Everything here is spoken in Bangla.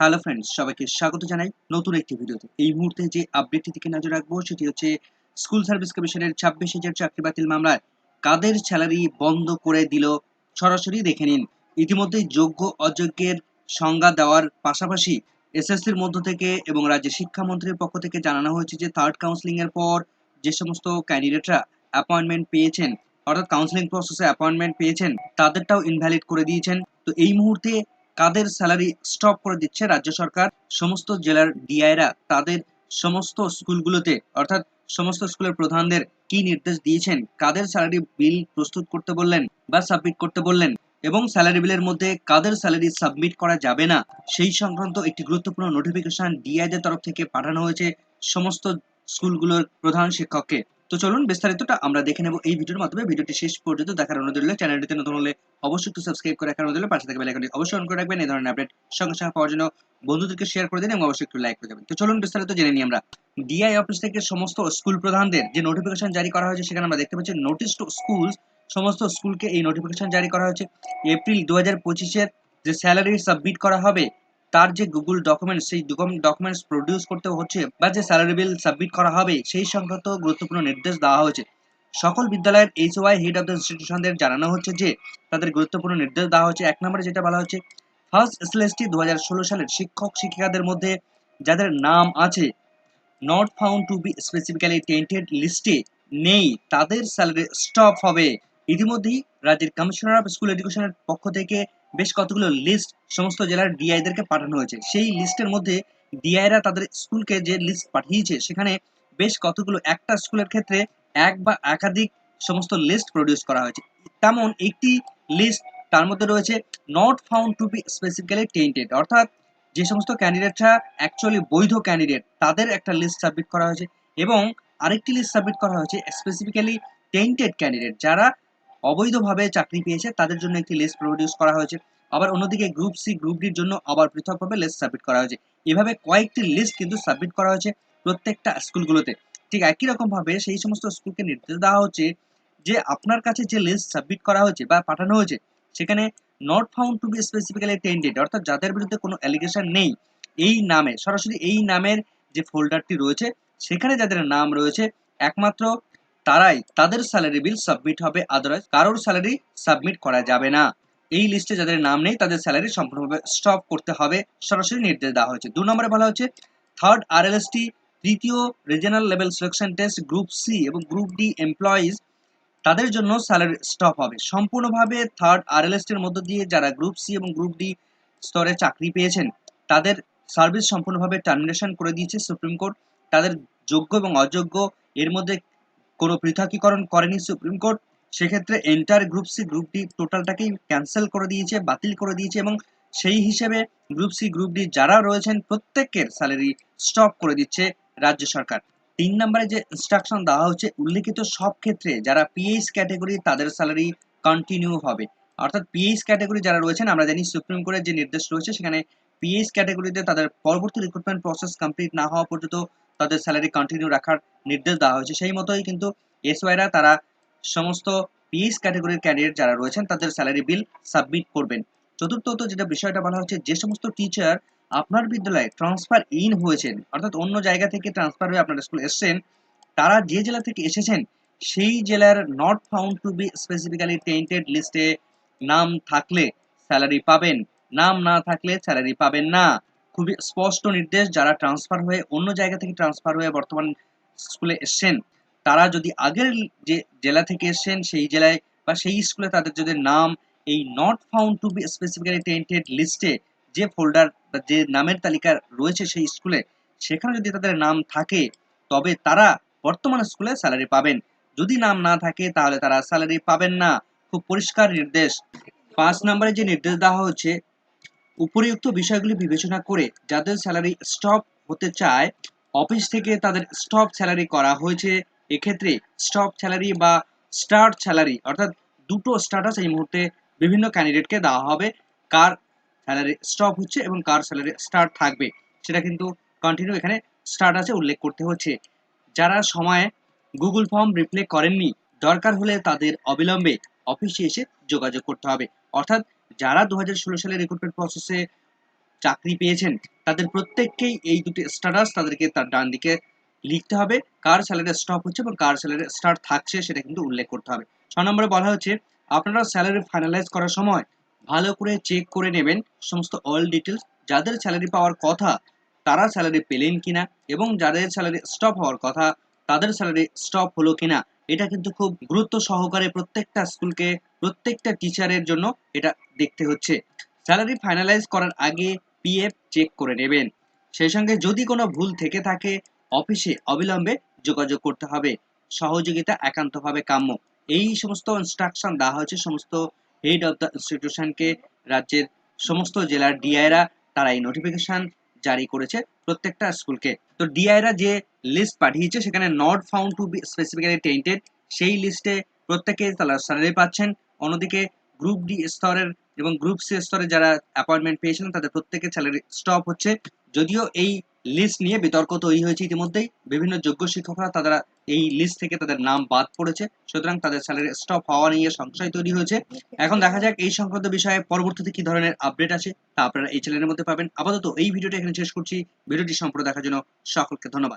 হ্যালো ফ্রেন্ডস সবাইকে স্বাগত জানাই নতুন একটি ভিডিওতে। এই মুহূর্তে যে আপডেটটি থেকে নজর রাখব, সেটি হচ্ছে স্কুল সার্ভিস কমিশনের ছাব্বিশ হাজার চাকরি বাতিল মামলায় কাদের স্যালারি বন্ধ করে দিল সরাসরি দেখে নিন। ইতিমধ্যে যোগ্য অযোগ্যের সংজ্ঞা দেওয়ার পাশাপাশি এসএসসির মধ্য থেকে এবং রাজ্যের শিক্ষামন্ত্রীর পক্ষ থেকে জানানো হয়েছে যে থার্ড কাউন্সিলিং এর পর যে সমস্ত ক্যান্ডিডেটরা অ্যাপয়েন্টমেন্ট পেয়েছেন, অর্থাৎ কাউন্সিলিং প্রসেসে অ্যাপয়েন্টমেন্ট পেয়েছেন, তাদেরটাও ইনভ্যালিড করে দিয়েছেন। তো এই মুহূর্তে কাদের স্যালারি স্টপ করে দিচ্ছে রাজ্য সরকার? সমস্ত জেলার ডিআইরা তাদের সমস্ত স্কুলগুলোতে, অর্থাৎ সমস্ত স্কুলের প্রধানদের কি নির্দেশ দিয়েছেন? কাদের স্যালারি বিল প্রস্তুত করতে বললেন বা সাবমিট করতে বললেন? এবং স্যালারি বিলের মধ্যে কাদের স্যালারি সাবমিট করা যাবে না? সেই সংক্রান্ত একটি গুরুত্বপূর্ণ নোটিফিকেশন ডিআইদের তরফ থেকে পাঠানো হয়েছে সমস্ত স্কুলগুলোর প্রধান শিক্ষককে। তো চলুন বিস্তারিতটা আমরা দেখে নেব এই ভিডিওর মাধ্যমে। ভিডিওটি শেষ পর্যন্ত দেখার অনুরোধ রইল। চ্যানেলটিতে নতুন হলে অবশ্যই একটু সাবস্ক্রাইব করে রাখার অনুরোধ পাশে থেকে বেল আইকনটি অবশ্যই অন করে রাখবেন। এই ধরনের আপডেট সঙ্গে সঙ্গে পাওয়ার জন্য বন্ধুদেরকে শেয়ার করে দিন এবং অবশ্যই একটু লাইক করে দেবেন। তো চলুন বিস্তারিত জেনে নিই আমরা। ডিআই অফিস থেকে সমস্ত স্কুল প্রধানদের যে নোটিফিকেশন জারি করা হয়েছে, সেখানে আমরা দেখতে পাচ্ছি নোটিশ টু স্কুল সমস্ত স্কুলকে এই নোটিফিকেশন জারি করা হয়েছে। এপ্রিল দু হাজার পঁচিশের যে স্যালারি সাবমিট করা হবে তার যে গুগল ডকুমেন্টস সেই ডকুমেন্টস প্রডিউস করতে হচ্ছে বা যে স্যালারি বিল সাবমিট করা হবে, সেই সংক্রান্ত গুরুত্বপূর্ণ নির্দেশ দেওয়া হয়েছে। সকল বিদ্যালয়ের এইচওয়াই হেড অফ দ্য ইনস্টিটিউশনদের জানানো হচ্ছে যে, তাদের গুরুত্বপূর্ণ নির্দেশ দেওয়া হচ্ছে এক নম্বরে যেটা বলা হচ্ছে ফার্স্ট এসএলএসটি দু হাজার ষোলো সালের শিক্ষক শিক্ষিকাদের মধ্যে যাদের নাম আছে not found to be specifically tainted লিস্টে নেই। তাদের স্যালারি স্টপ হবে। ইতিমধ্যেই রাজ্যের কমিশনার অফ স্কুল এডুকেশনের পক্ষ থেকে বেশ কতগুলো লিস্ট সমস্ত জেলার ডিআইদেরকে পাঠানো হয়েছে। সেই লিস্টের মধ্যে ডিআইরা তাদের স্কুলকে যে লিস্ট পাঠিয়েছে, সেখানে বেশ কতগুলো একটা স্কুলের ক্ষেত্রে এক বা একাধিক সমস্ত লিস্ট প্রডিউস করা হয়েছে। তেমন একটি লিস্ট তার মধ্যে রয়েছে not found to be specifically tainted অর্থাৎ যে সমস্ত ক্যান্ডিডেটরা অ্যাকচুয়ালি বৈধ ক্যান্ডিডেট তাদের একটা লিস্ট সাবমিট করা হয়েছে এবং আরেকটি লিস্ট সাবমিট করা হয়েছে স্পেসিফিক্যালি টেন্টেড ক্যান্ডিডেট যারা অবৈধভাবে চাকরি পেয়েছে, তাদের জন্য একটি লিস্ট প্রডিউস করা হয়েছে। আবার অন্যদিকে গ্রুপ সি গ্রুপ ডির জন্য আবার পৃথকভাবে লিস্ট সাবমিট করা হয়েছে। এভাবে কয়েকটি লিস্ট কিন্তু সাবমিট করা হয়েছে প্রত্যেকটা স্কুলগুলোতে ঠিক একই রকম ভাবে সেই সমস্ত স্কুলকে নির্দেশ দেওয়া হচ্ছে যে আপনার কাছে যে লিস্ট সাবমিট করা হয়েছে বা পাঠানো হয়েছে, সেখানে not found to be specifically tainted অর্থাৎ যাদের বিরুদ্ধে কোনো অ্যালিগেশন নেই, এই নামে, সরাসরি এই নামের যে ফোল্ডারটি রয়েছে, সেখানে যাদের নাম রয়েছে, একমাত্র তারাই তাদের স্যালারি বিল সাবমিট হবে আদারওয়াইজ কারোর স্যালারি সাবমিট করা যাবে না। এই লিস্টে যাদের নাম নেই, তাদের স্যালারি সম্পূর্ণভাবে স্টপ করতে হবে, সরাসরি নির্দেশ দেওয়া হয়েছে। দু নম্বরে বলা হচ্ছে থার্ড আরএলএসটি তৃতীয় regional level selection test group C এবং গ্রুপ ডি এমপ্লয়িজ তাদের জন্য স্যালারি স্টপ হবে। সম্পূর্ণভাবে থার্ড আরএলএসটি এর মধ্য দিয়ে যারা গ্রুপ সি এবং গ্রুপ ডি স্তরে চাকরি পেয়েছেন, তাদের সার্ভিস সম্পূর্ণভাবে টার্মিনেশন করে দিয়েছে সুপ্রিম কোর্ট তাদের যোগ্য এবং অযোগ্য, এর মধ্যে কোনো পৃথকীকরণ করেনি সুপ্রিম কোর্ট, সেক্ষেত্রে entire group C group D টোটালটাকেই cancel করে দিয়েছে, বাতিল করে দিয়েছে এবং সেই হিসেবে গ্রুপ সি গ্রুপ ডি যারা রয়েছেন প্রত্যেকের স্যালারি স্টপ করে দিচ্ছে রাজ্য সরকার। তিন নম্বরে যে ইনস্ট্রাকশন দেওয়া হচ্ছে, উল্লেখিত সব ক্ষেত্রে যারা পিএইচ ক্যাটাগরি তাদের স্যালারি কন্টিনিউ হবে। অর্থাৎ পিএইচ ক্যাটাগরি যারা রয়েছেন, আমরা জানি সুপ্রিম কোর্টের যে নির্দেশ রয়েছে, সেখানে পিএইচ ক্যাটাগরিতে তাদের পরবর্তী রিক্রুটমেন্ট প্রসেস কমপ্লিট না হওয়া পর্যন্ত তাদের স্যালারি কন্টিনিউ রাখার নির্দেশ দেওয়া হয়েছে। সেই মতোই কিন্তু এসওয়াইরা তারা সমস্ত পিএইচ ক্যাটাগরির ক্যান্ডিডেট যারা রয়েছেন, তাদের স্যালারি বিল সাবমিট করবেন। চতুর্থত যেটা বিষয়টা বলা হচ্ছে, যে সমস্ত টিচার আপনার বিদ্যালয়ে ট্রান্সফার ইন হয়েছেন, অর্থাৎ অন্য জায়গা থেকে ট্রান্সফার হয়ে আপনার স্কুলে এসেছেন, তারা যে জেলা থেকে এসেছেন, সেই জেলার not found to be specifically tainted লিস্টে নাম থাকলে স্যালারি পাবেন। নাম না থাকলে স্যালারি পাবেন না। খুবই স্পষ্ট নির্দেশ, যারা ট্রান্সফার হয়ে অন্য জায়গা থেকে ট্রান্সফার হয়ে বর্তমান স্কুলে এসছেন, তারা যদি আগের যে জেলা থেকে এসছেন, সেই জেলায় বা সেই স্কুলে তাদের যদি নাম এই not found to be specifically tainted লিস্টে যে ফোল্ডার বা যে নামের তালিকা রয়েছে সেই স্কুলে সেখানে যদি তাদের নাম থাকে, তবে তারা বর্তমান স্কুলে স্যালারি পাবেন। যদি নাম না থাকে, তাহলে তারা স্যালারি পাবেন না। খুব পরিষ্কার নির্দেশ। পাঁচ নম্বরে যে নির্দেশ দেওয়া হচ্ছে উপরিউক্ত বিষয়গুলি বিবেচনা করে যাদের স্যালারি স্টপ হতে চায় অফিস থেকে তাদের স্টপ স্যালারি করা হয়েছে। এক্ষেত্রে স্টপ স্যালারি বা স্টার্ট স্যালারি অর্থাৎ দুটো স্ট্যাটাস এই মুহূর্তে বিভিন্ন ক্যান্ডিডেটকে দেওয়া হবে। কার স্যালারি স্টপ হচ্ছে এবং কার স্যালারি স্টার্ট থাকবে, সেটা কিন্তু কন্টিনিউ এখানে স্টার্ট আছে উল্লেখ করতে হচ্ছে। যারা সময়ে গুগল ফর্ম রিপ্লে করেননি, দরকার হলে তাদের অবিলম্বে অফিসে এসে যোগাযোগ করতে হবে। অর্থাৎ যারা দু সালে রিক্রুটমেন্ট প্রসেসে চাকরি পেয়েছেন, তাদের প্রত্যেককেই এই দুটি স্ট্যাটাস তাদেরকে তার ডান দিকে লিখতে হবে। কার স্যালারি স্টপ হচ্ছে এবং কার স্যালারি স্টার্ট থাকছে সেটা কিন্তু উল্লেখ করতে হবে। ছ নম্বরে বলা হচ্ছে, আপনারা স্যালারি ফাইনালাইজ করার সময় ভালো করে চেক করে নেবেন সমস্ত অল ডিটেলস যাদের স্যালারি পাওয়ার কথা তারা স্যালারি পেলেন কিনা এবং যাদের স্যালারি স্টপ হওয়ার কথা তাদের স্যালারি স্টপ হলো কিনা। এটা কিন্তু খুব গুরুত্ব সহকারে প্রত্যেকটা স্কুলকে প্রত্যেকটা টিচারের জন্য এটা দেখতে হচ্ছে। স্যালারি ফাইনালাইজ করার আগে পিএফ চেক করে নেবেন। সেই সঙ্গে যদি কোনো ভুল থেকে থাকে অফিসে অবিলম্বে যোগাযোগ করতে হবে। সহযোগিতা একান্তভাবে কাম্য। এই সমস্ত ইনস্ট্রাকশন দেওয়া হয়েছে সমস্ত হেড অফ দ্য ইনস্টিটিউশনকে রাজ্যের সমস্ত জেলার ডিআইরা তারা এই নোটিফিকেশন জারি করেছে প্রত্যেকটা স্কুলকে। তো ডিআইরা যে লিস্ট পাঠিয়েছে, সেখানে not found to be specifically tainted সেই লিস্টে প্রত্যেকে তারা স্যালারি পাচ্ছেন। অন্যদিকে গ্রুপ ডি স্তরের এবং গ্রুপ সি স্তরে যারা অ্যাপয়েন্টমেন্ট পেয়েছেন, তাদের প্রত্যেকের স্যালারি স্টপ হচ্ছে। যদিও এই লিস্ট নিয়ে বিতর্ক তৈরি হয়েছে ইতিমধ্যেই। বিভিন্ন যোগ্য শিক্ষকরা তারা এই লিস্ট থেকে তাদের নাম বাদ পড়েছে। সুতরাং তাদের স্যালারি স্টপ হওয়া নিয়ে সংশয় তৈরি হয়েছে। এখন দেখা যাক এই সংক্রান্ত বিষয়ে পরবর্তীতে কি ধরনের আপডেট আছে তা আপনারা এই চ্যানেলের মধ্যে পাবেন। আপাতত এই ভিডিওটা এখানে শেষ করছি। ভিডিওটি সম্পূর্ণ দেখার জন্য সকলকে ধন্যবাদ।